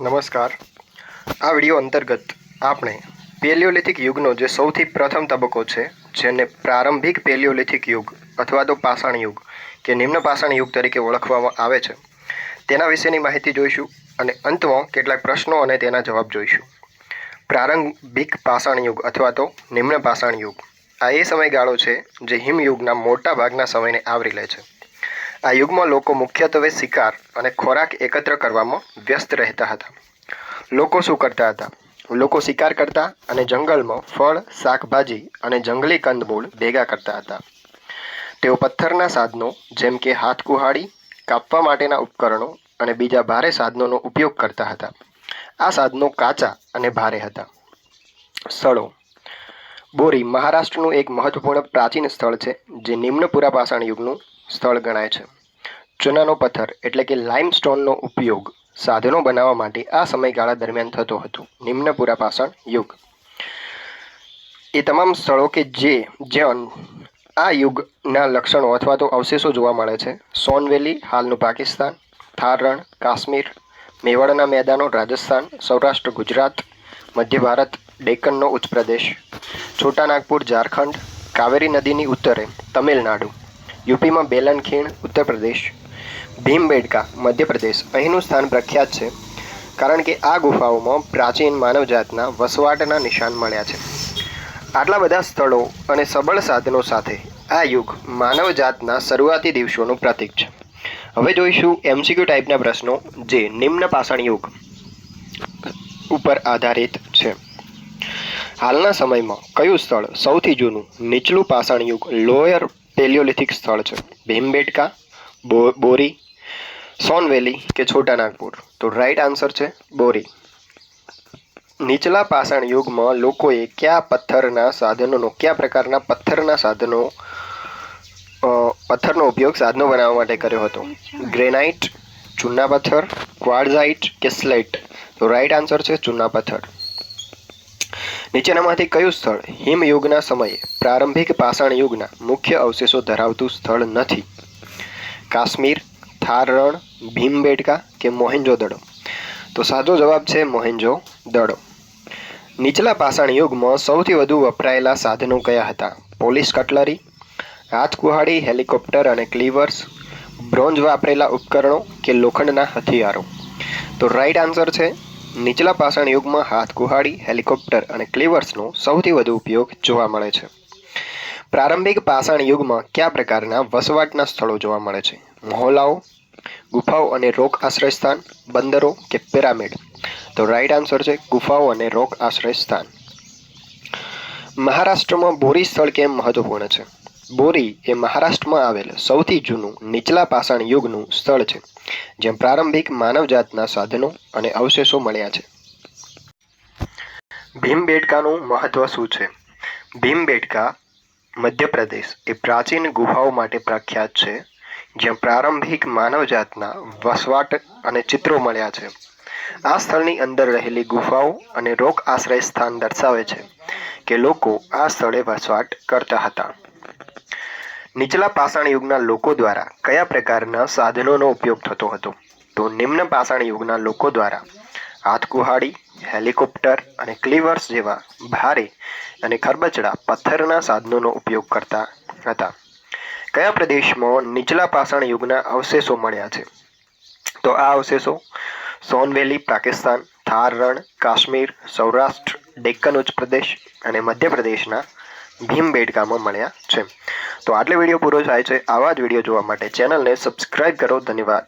નમસ્કાર. આ વીડિયો અંતર્ગત આપણે પેલિયોલિથિક યુગનો જે સૌથી પ્રથમ તબક્કો છે, જેને પ્રારંભિક પેલિયોલિથિક યુગ અથવા તો પાષાણ યુગ કે નિમ્ન પાષાણ યુગ તરીકે ઓળખવામાં આવે છે, તેના વિશેની માહિતી જોઈશું અને અંતમાં કેટલાક પ્રશ્નો અને તેના જવાબ જોઈશું. પ્રારંભિક પાષાણ યુગ અથવા તો નિમ્ન પાષાણ યુગ. આ એ સમયગાળો છે જે હિમયુગના મોટા ભાગના સમયને આવરી લે છે. આ યુગમાં લોકો મુખ્યત્વે શિકાર અને ખોરાક એકત્ર કરવામાં વ્યસ્ત રહેતા હતા. લોકો શું કરતા હતા? લોકો શિકાર કરતા અને જંગલમાં ફળ, શાકભાજી અને જંગલી કંદમૂળ ભેગા કરતા હતા. તેઓ પથ્થરના સાધનો જેમ કે હાથ કુહાડી, કાપવા માટેના ઉપકરણો અને બીજા ભારે સાધનોનો ઉપયોગ કરતા હતા. આ સાધનો કાચા અને ભારે હતા. સ્થળો. બોરી મહારાષ્ટ્રનું એક મહત્વપૂર્ણ પ્રાચીન સ્થળ છે, જે નિમ્ન પુરાપાષાણ યુગનું સ્થળ ગણાય છે. ચૂનાનો પથ્થર એટલે કે લાઇમસ્ટોનનો ઉપયોગ સાધનો બનાવવા માટે આ સમયગાળા દરમિયાન થતો હતો. નિમ્ન પુરાપાષાણ યુગ. એ તમામ સ્થળો કે જે, જ્યાં આ યુગના લક્ષણો અથવા તો અવશેષો જોવા મળે છે સોનવેલી હાલનું પાકિસ્તાન થાર રણ કાશ્મીર, મેવાડના મેદાનો, રાજસ્થાન, સૌરાષ્ટ્ર, ગુજરાત, મધ્ય ભારત ડેક્કનનો ઉચ્ચ પ્રદેશ છોટાનાગપુર ઝારખંડ, કાવેરી નદીની ઉત્તરે તમિલનાડુ, યુપીમાં બેલન ખીણ ઉત્તર પ્રદેશ ભીમબેડકા મધ્યપ્રદેશ, અહીંનું સ્થાન પ્રખ્યાત છે. કારણ કે આ ગુફાઓમાં પ્રાચીન માનવજાતના વસવાટના નિશાન મળ્યા છે. આટલા બધા સ્થળો અને સબળ સાધનો સાથે આ યુગ માનવજાતના શરૂઆતી દિવસોનું પ્રતીક છે. હવે જોઈશું એમસીક્યુ ટાઈપના પ્રશ્નો જે નિમ્ન પાષાણ યુગ ઉપર આધારિત છે. હાલના સમયમાં કયું સ્થળ સૌથી જૂનું નીચલું પાષાણ યુગ લોયર પેલિયોલિથિક સ્થળ છે? ભીમબેટકા બો- સોનવેલી કે છોટા નાગપુર તો રાઈટ આન્સર છે બોરી. નીચલા પાષાણ યુગમાં લોકોએ કયા પથ્થરના સાધનોનો, કયા પ્રકારના પથ્થરના સાધનો પથ્થરનો ઉપયોગ સાધનો બનાવવા માટે કર્યો હતો? ગ્રેનાઇટ, ચૂના પથ્થર ક્વાર્ઝાઇટ કે સ્લેટ? તો રાઈટ આન્સર છે ચૂના પથ્થર. નીચેનામાંથી કયું સ્થળ હિમયુગના સમયે પ્રારંભિક પાષાણ યુગના મુખ્ય અવશેષો ધરાવતું સ્થળ નથી? કાશ્મીર થાર રણ ભીમબેટકા કે મોહેન્જો દડો? તો સાચો જવાબ છે મોહેન્જો દડો. નીચલા પાષાણ યુગમાં સૌથી વધુ વપરાયેલા સાધનો કયા હતા? પોલીસ કટલરી, હાથ કુહાડી, હેલિકોપ્ટર અને ક્લીવર્સ બ્રોન્ઝ વાપરેલા ઉપકરણો કે લોખંડના હથિયારો? તો રાઈટ આન્સર છે, નીચલા પાષાણ યુગમાં હાથ કુહાડી, હેલિકોપ્ટર અને ક્લીવર્સનો સૌથી વધુ ઉપયોગ જોવા મળે છે. પ્રારંભિક પાષાણ યુગમાં કયા પ્રકારના વસવાટના સ્થળો જોવા મળે છે? મહોલાઓ ગુફાઓ અને રોક આશ્રય સ્થાન, બંદરો કે પિરામિડ? તો રાઈટ આન્સર છે ગુફાઓ અને રોક આશ્રય સ્થાન. મહારાષ્ટ્રમાં બોરી સ્થળ કેમ મહત્વપૂર્ણ છે? બોરી એ મહારાષ્ટ્રમાં આવેલ સૌથી જૂનું નીચલા પાષાણ યુગનું સ્થળ છે જેમ પ્રારંભિક માનવજાતના સાધનો અને અવશેષો મળ્યા છે. ભીમબેટકાનું મહત્વ શું છે? ભીમબેટકા મધ્યપ્રદેશ એ પ્રાચીન ગુફાઓ માટે પ્રખ્યાત છે જ્યાં પ્રારંભિક માનવજાતના વસવાટ અને ચિત્રો મળ્યા છે. આ સ્થળની અંદર રહેલી ગુફાઓ અને રોક આશ્રય સ્થાન દર્શાવે છે કે લોકો આ સ્થળે વસવાટ કરતા હતા. નીચલા પાષાણ યુગના લોકો દ્વારા કયા પ્રકારના સાધનોનો ઉપયોગ થતો હતો? તો નિમ્ન પાષાણ યુગના લોકો દ્વારા હાથકુહાડી, હેલિકોપ્ટર અને ક્લિવર્સ જેવા ભારે અને ખરબચડા પથ્થરના સાધનોનો ઉપયોગ કરતા હતા. કયા પ્રદેશમાં નીચલા પાષાણ યુગના અવશેષો મળ્યા છે? તો આ અવશેષો સોનવેલી પાકિસ્તાન, થાર રણ, કાશ્મીર, સૌરાષ્ટ્ર ડેક્કન ઉચ્ચ પ્રદેશ અને મધ્યપ્રદેશના ભીમબેડકામાં મળ્યા છે. તો આટલે વીડિયો પૂરો થાય છે. આવા જ વીડિયો જોવા માટે ચેનલને સબસ્ક્રાઈબ કરો. ધન્યવાદ.